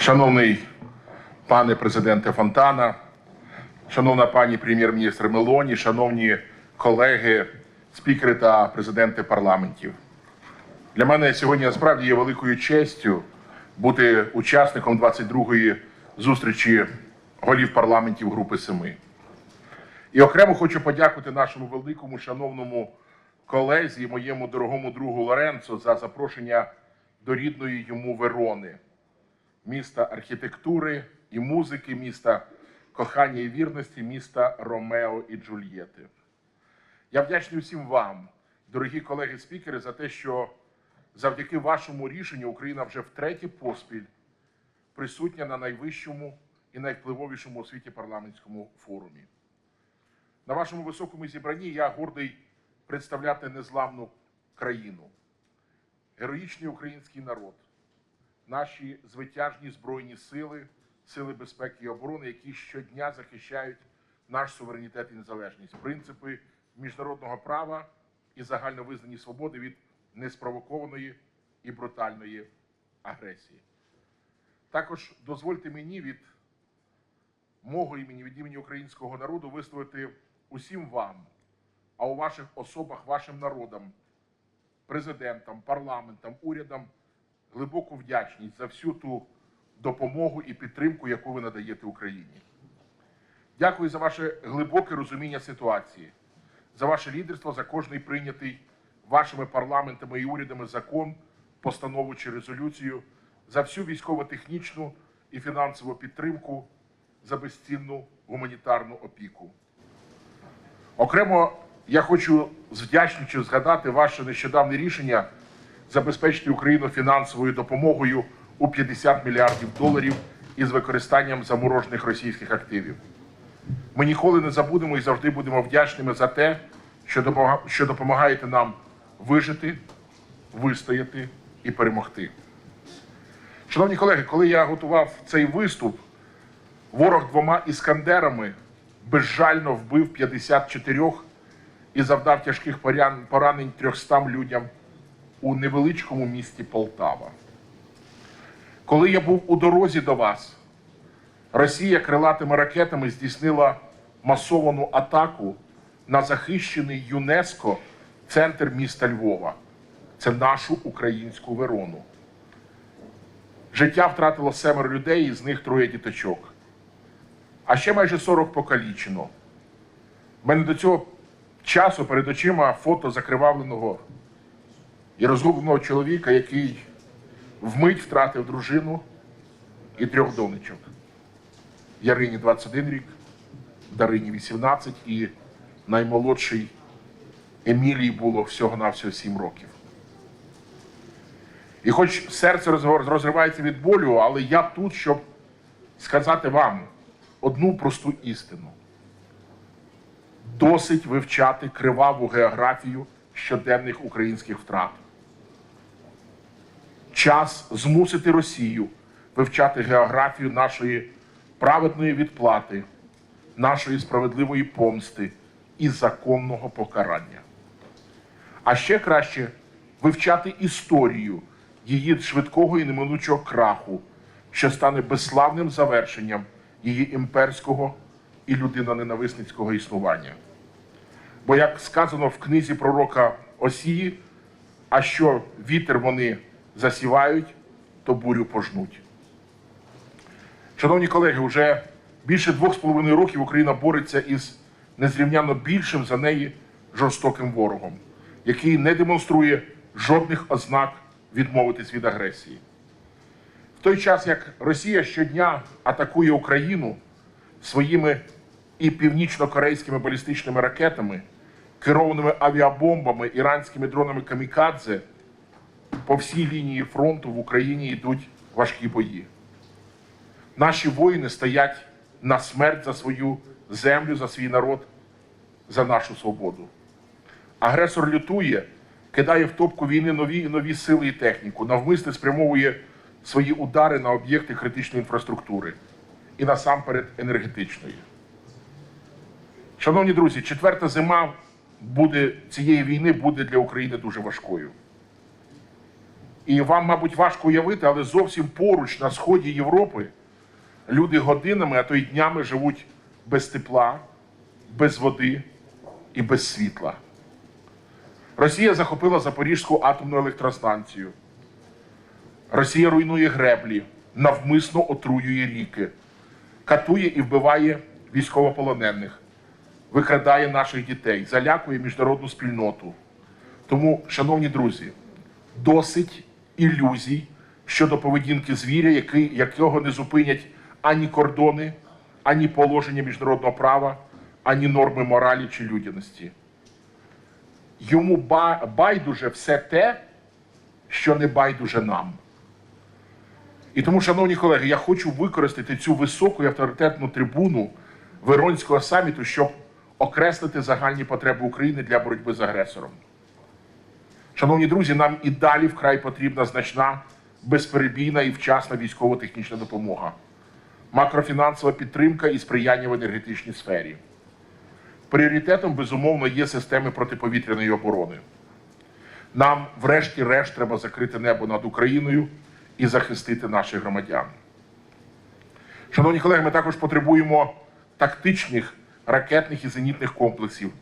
Шановний пане президенте Фонтана, шановна пані прем'єр-міністр Мелоні, шановні колеги, спікери та президенти парламентів. Для мене сьогодні насправді є великою честю бути учасником 22-ї зустрічі голів парламентів Групи Семи. І окремо хочу подякувати нашому великому шановному колезі, моєму дорогому другу Лоренцо за запрошення до рідної йому Верони, міста архітектури і музики, міста кохання і вірності, міста Ромео і Джульєти. Я вдячний усім вам, дорогі колеги-спікери, за те, що завдяки вашому рішенню Україна вже втретє поспіль присутня на найвищому і найвпливовішому у світі парламентському форумі. На вашому високому зібранні я гордий представляти незламну країну, героїчний український народ, наші звитяжні збройні сили, сили безпеки і оборони, які щодня захищають наш суверенітет і незалежність, принципи міжнародного права і загальновизнані свободи від неспровокованої і брутальної агресії. Також дозвольте мені від мого імені, від імені українського народу висловити усім вам, а у ваших особах, вашим народам, президентам, парламентам, урядам глибоку вдячність за всю ту допомогу і підтримку, яку ви надаєте Україні. Дякую за ваше глибоке розуміння ситуації, за ваше лідерство, за кожний прийнятий вашими парламентами і урядами закон, постанову чи резолюцію, за всю військово-технічну і фінансову підтримку, за безцінну гуманітарну опіку. Окремо я хочу з вдячністю згадати ваше нещодавне рішення забезпечити Україну фінансовою допомогою у 50 мільярдів доларів із використанням заморожених російських активів. Ми ніколи не забудемо і завжди будемо вдячними за те, що допомага- допомагаєте нам вижити, вистояти і перемогти. Шановні колеги, коли я готував цей виступ, ворог двома іскандерами безжально вбив 54 і завдав тяжких поранень 300 людям у невеличкому місті Полтава. Коли я був у дорозі до вас, Росія крилатими ракетами здійснила масовану атаку на захищений ЮНЕСКО центр міста Львова. Це нашу українську Верону. Життя втратило семеро людей, із них троє діточок. А ще майже 40 покалічено. У мене до цього часу перед очима фото закривавленого і розгубленого чоловіка, який вмить втратив дружину і трьох донечок. Ярині 21 рік, Дарині 18 і наймолодший Емілії було всього-навсього 7 років. І хоч серце розривається від болю, але я тут, щоб сказати вам одну просту істину. Досить вивчати криваву географію щоденних українських втрат. Час змусити Росію вивчати географію нашої праведної відплати, нашої справедливої помсти і законного покарання. А ще краще вивчати історію її швидкого і неминучого краху, що стане безславним завершенням її імперського і людиноненависницького існування. Бо, як сказано в книзі пророка Осії, а що вітер вони засівають, то бурю пожнуть. Шановні колеги, вже більше двох з половиною років Україна бореться із незрівняно більшим за неї жорстоким ворогом, який не демонструє жодних ознак відмовитись від агресії. В той час, як Росія щодня атакує Україну своїми і північно-корейськими балістичними ракетами, керованими авіабомбами, іранськими дронами камікадзе, по всій лінії фронту в Україні йдуть важкі бої. Наші воїни стоять на смерть за свою землю, за свій народ, за нашу свободу. Агресор лютує, кидає в топку війни нові і нові сили і техніку, навмисне спрямовує свої удари на об'єкти критичної інфраструктури і насамперед енергетичної. Шановні друзі, четверта зима буде цієї війни буде для України дуже важкою. І вам, мабуть, важко уявити, але зовсім поруч на сході Європи люди годинами, а то й днями живуть без тепла, без води і без світла. Росія захопила Запорізьку атомну електростанцію. Росія руйнує греблі, навмисно отруює ріки, катує і вбиває військовополонених, викрадає наших дітей, залякує міжнародну спільноту. Тому, шановні друзі, досить ілюзій щодо поведінки звіря, який, якого не зупинять ані кордони, ані положення міжнародного права, ані норми моралі чи людяності. Йому байдуже все те, що не байдуже нам. І тому, шановні колеги, я хочу використати цю високу і авторитетну трибуну Веронського саміту, щоб окреслити загальні потреби України для боротьби з агресором. Шановні друзі, нам і далі вкрай потрібна значна, безперебійна і вчасна військово-технічна допомога, макрофінансова підтримка і сприяння в енергетичній сфері. Пріоритетом, безумовно, є системи протиповітряної оборони. Нам, врешті-решт, треба закрити небо над Україною і захистити наших громадян. Шановні колеги, ми також потребуємо тактичних ракетних і зенітних комплексів,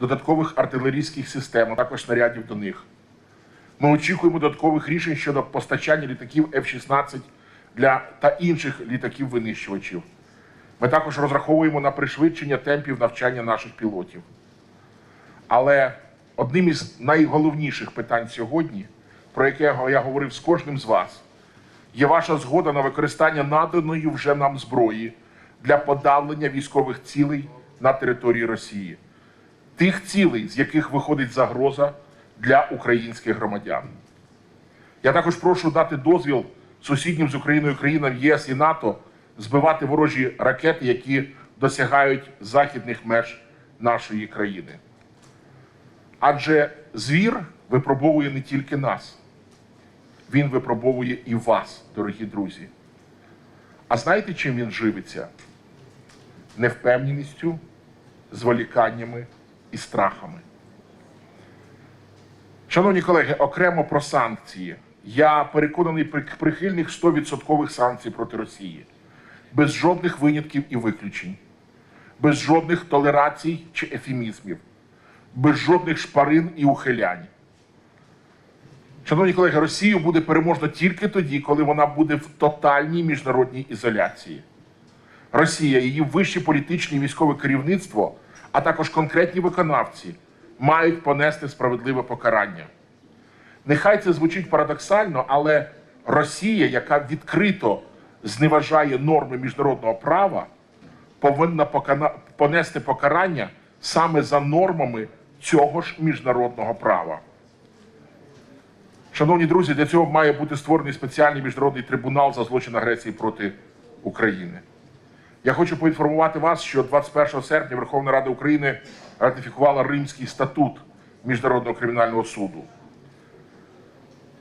додаткових артилерійських систем, а також снарядів до них. Ми очікуємо додаткових рішень щодо постачання літаків F-16 для та інших літаків-винищувачів. Ми також розраховуємо на пришвидшення темпів навчання наших пілотів. Але одним із найголовніших питань сьогодні, про яке я говорив з кожним з вас, є ваша згода на використання наданої вже нам зброї для подавлення військових цілей на території Росії, тих цілей, з яких виходить загроза для українських громадян. Я також прошу дати дозвіл сусіднім з Україною країнам ЄС і НАТО збивати ворожі ракети, які досягають західних меж нашої країни. Адже звір випробовує не тільки нас, він випробовує і вас, дорогі друзі. А знаєте, чим він живиться? Невпевненістю, зволіканнями і страхами. Шановні колеги, окремо про санкції. Я переконаний при- прихильник 100% санкцій проти Росії, без жодних винятків і виключень, без жодних толерацій чи ефемізмів, без жодних шпарин і ухилянь. Шановні колеги, Росію буде переможно тільки тоді, коли вона буде в тотальній міжнародній ізоляції. Росія, її вище політичне і військове керівництво, а також конкретні виконавці мають понести справедливе покарання. Нехай це звучить парадоксально, але Росія, яка відкрито зневажає норми міжнародного права, повинна понести покарання саме за нормами цього ж міжнародного права. Шановні друзі, для цього має бути створений спеціальний міжнародний трибунал за злочин агресії проти України. Я хочу поінформувати вас, що 21 серпня Верховна Рада України ратифікувала Римський статут Міжнародного кримінального суду.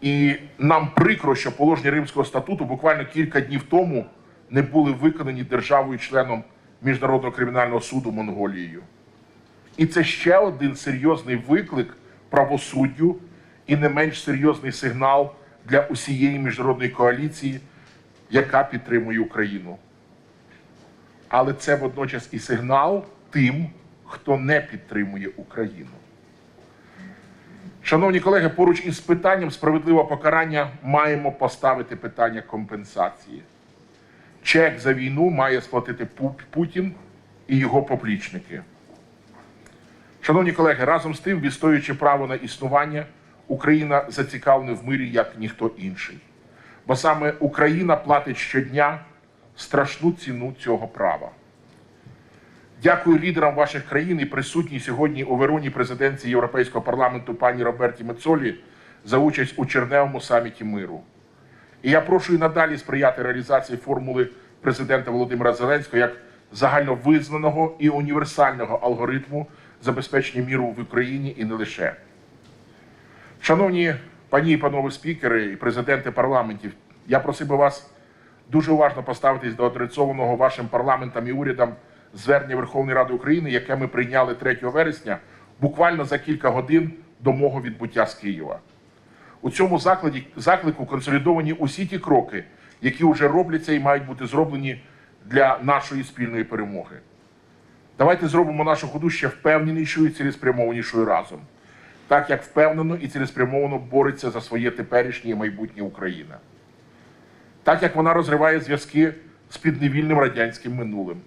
І нам прикро, що положення Римського статуту буквально кілька днів тому не були виконані державою-членом Міжнародного кримінального суду Монголією. І це ще один серйозний виклик правосуддю і не менш серйозний сигнал для усієї міжнародної коаліції, яка підтримує Україну. Але це водночас і сигнал тим, хто не підтримує Україну. Шановні колеги, поруч із питанням справедливого покарання маємо поставити питання компенсації. Чек за війну має сплатити Путін і його поплічники. Шановні колеги, разом з тим, відстоюючи право на існування, Україна зацікавлена в мирі як ніхто інший. Бо саме Україна платить щодня страшну ціну цього права. Дякую лідерам ваших країн і присутній сьогодні у Вероні президенції Європейського парламенту пані Роберті Мецолі за участь у черневому саміті миру. І я прошу і надалі сприяти реалізації формули президента Володимира Зеленського як загальновизнаного і універсального алгоритму забезпечення міру в Україні і не лише. Шановні пані і панове спікери і президенти парламентів, я просив би вас дуже уважно поставитись до адресованого вашим парламентам і урядам звернення Верховної Ради України, яке ми прийняли 3 вересня, буквально за кілька годин до мого відбуття з Києва. У цьому закладі, заклику консолідовані усі ті кроки, які вже робляться і мають бути зроблені для нашої спільної перемоги. Давайте зробимо нашу ходу ще впевненішою і цілеспрямованішою разом, так як впевнено і цілеспрямовано бореться за своє теперішнє і майбутнє Україна, так як вона розриває зв'язки з підневільним радянським минулим,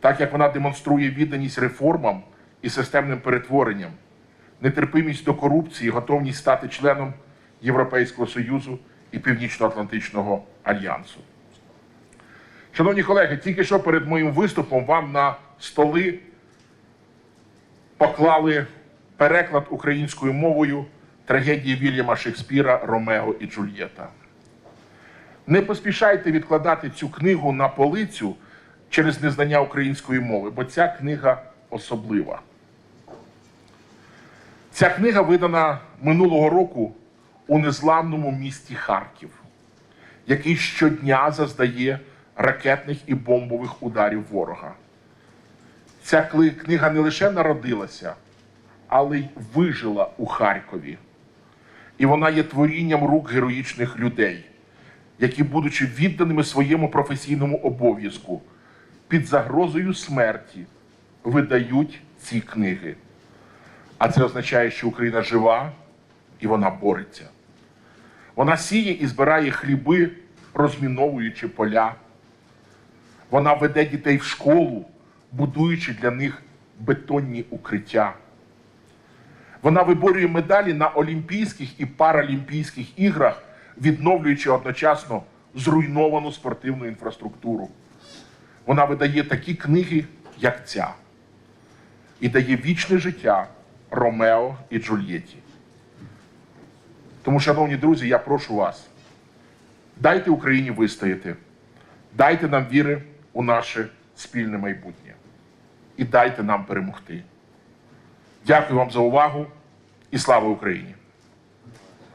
так як вона демонструє відданість реформам і системним перетворенням, нетерпимість до корупції, готовність стати членом Європейського Союзу і Північно-Атлантичного альянсу. Шановні колеги, тільки що перед моїм виступом вам на столи поклали переклад українською мовою трагедії Вільяма Шекспіра Ромео і Джульєта. Не поспішайте відкладати цю книгу на полицю через незнання української мови, бо ця книга особлива. Ця книга видана минулого року у незламному місті Харків, який щодня заздає ракетних і бомбових ударів ворога. Ця книга не лише народилася, але й вижила у Харкові. І вона є творінням рук героїчних людей, які, будучи відданими своєму професійному обов'язку, під загрозою смерті видають ці книги. А це означає, що Україна жива і вона бореться. Вона сіє і збирає хліби, розміновуючи поля. Вона веде дітей в школу, будуючи для них бетонні укриття. Вона виборює медалі на Олімпійських і Паралімпійських іграх, відновлюючи одночасно зруйновану спортивну інфраструктуру. Вона видає такі книги, як ця, і дає вічне життя Ромео і Джульєті. Тому, шановні друзі, я прошу вас, дайте Україні вистояти, дайте нам віри у наше спільне майбутнє і дайте нам перемогти. Дякую вам за увагу і слава Україні!